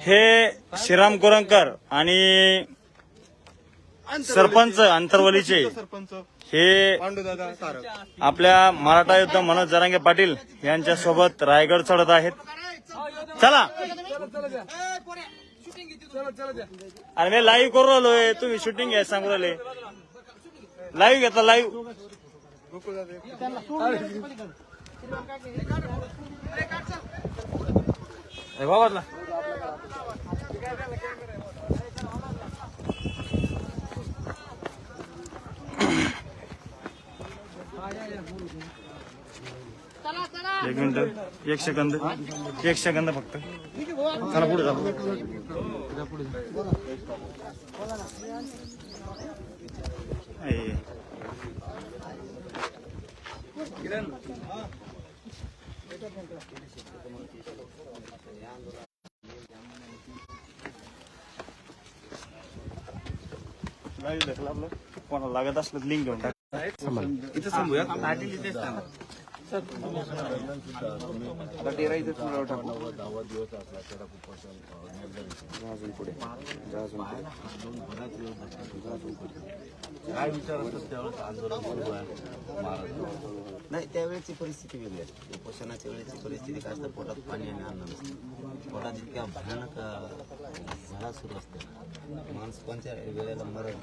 हे श्रीराम कोरंकर आणि सरपंच अंतरवलीचे. सरपंच? हे आपल्या मराठा योद्धा मनोज जरांगे पाटील यांच्या सोबत रायगड चढत आहेत. चला. अरे मी लाईव्ह करू राहिलोय. तुम्ही शूटिंग घ्या सांगू राहिले. लाईव्ह घेतला लाईव्ह एक मिनिट एक सेकंद एक सेकंद फक्त. चला पुढे जा ए. लाईव्ह लागत असलं लिंक घेऊन टाक. इथं थांबूया काय विचार असतात त्यावेळेस आंदोलन सुरू आहे नाही त्यावेळेची परिस्थिती वेगळी असते उपोषणाच्या वेळेची परिस्थिती काय असतं? पोटात पाणी आणि अन्न नसतं. पोटात इतक्या भयानक झाडा सुरू असते. माणूस कोणत्या वेळेला मरण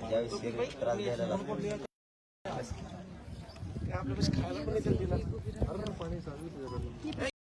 ज्यावेळेस त्रास द्यायला लागतो. आपल्याला खायला पण दिला.